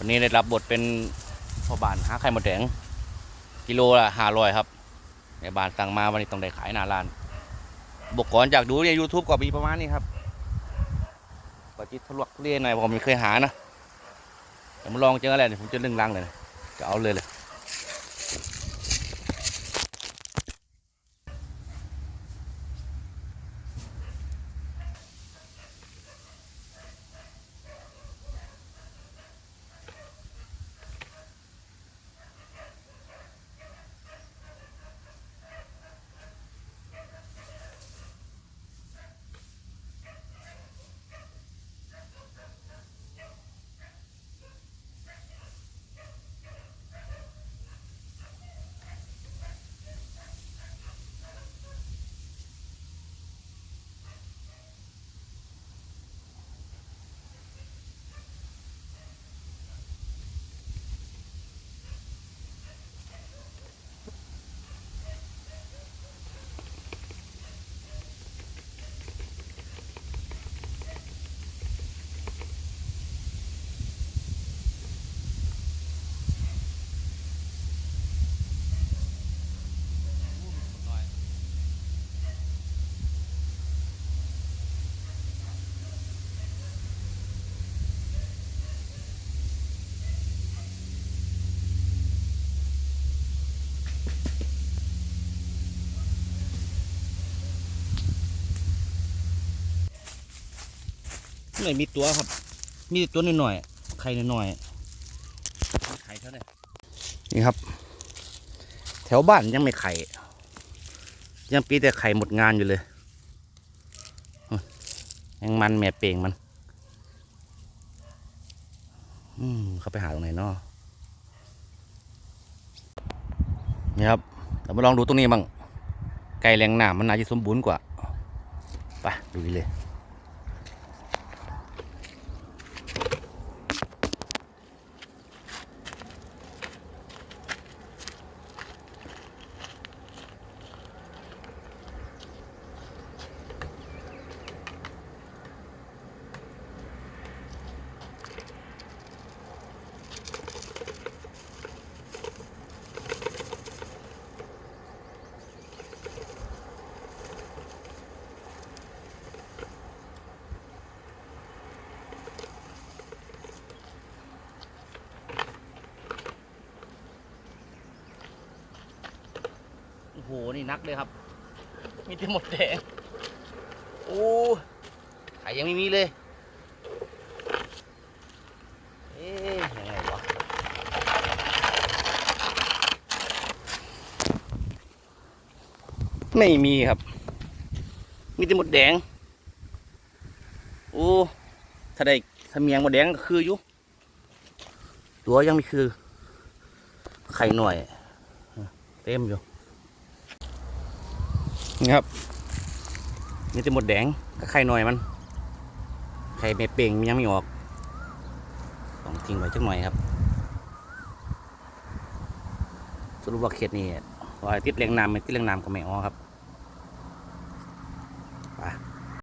วันนี้ได้รับบทเป็นพ่อบ้านหาไข่มดแดงกิโลละห้าร้อยครับในบ้านสั่งมาวันนี้ต้องได้ขายหน้าร้านบกก่อนจากดูในยูทูบก็มีประมาณนี้ครับปฏิทะลวกทุเรียนหน่อยผมไม่เคยหานะเดี๋ยวมาลองเจออะไรเนี่ยผมจะลึงลังเลยนะจะเอาเลยเลย ไม่มีตัวครับ มีแต่ตัวน้อยๆไข่น้อยๆไข่เท่าไหร่นี่ครับ แถวบ้านยังไม่ไข่ ยังปีแต่ไข่หมดงานอยู่เลยอืมยังมันแม่เป่งมัน อืมเขาไปหาตรงไหนเนาะนี่ครับเรามาลองดูตรงนี้บ้างไก่แรงหนามมันน่าจะสมบูรณ์กว่า ไปดูเลย โหนี่นักเลยครับ มีแต่หมดแดงโอ้ไข่ยังไม่มีเลย เอ๊ะยังไงวะไม่มีครับ มีแต่หมดแดง โอ้ ถ้าได้ถ้าเมียงหมดแดงก็คืออยู่ ตัวยังไม่คือ ไข่หน่อย เต็มอยู่ นี่ครับ นี่จะหมดแดงก็ไข่หน่อยมัน ไข่เม็ดเป่งยังไม่ออกต้องทิ้งไว้จักหน่อยครับ สรุปว่าเข็ดนี่ว่าติดแรงน้ำไม่ติดแรงน้ำก็ไม่ออกครับ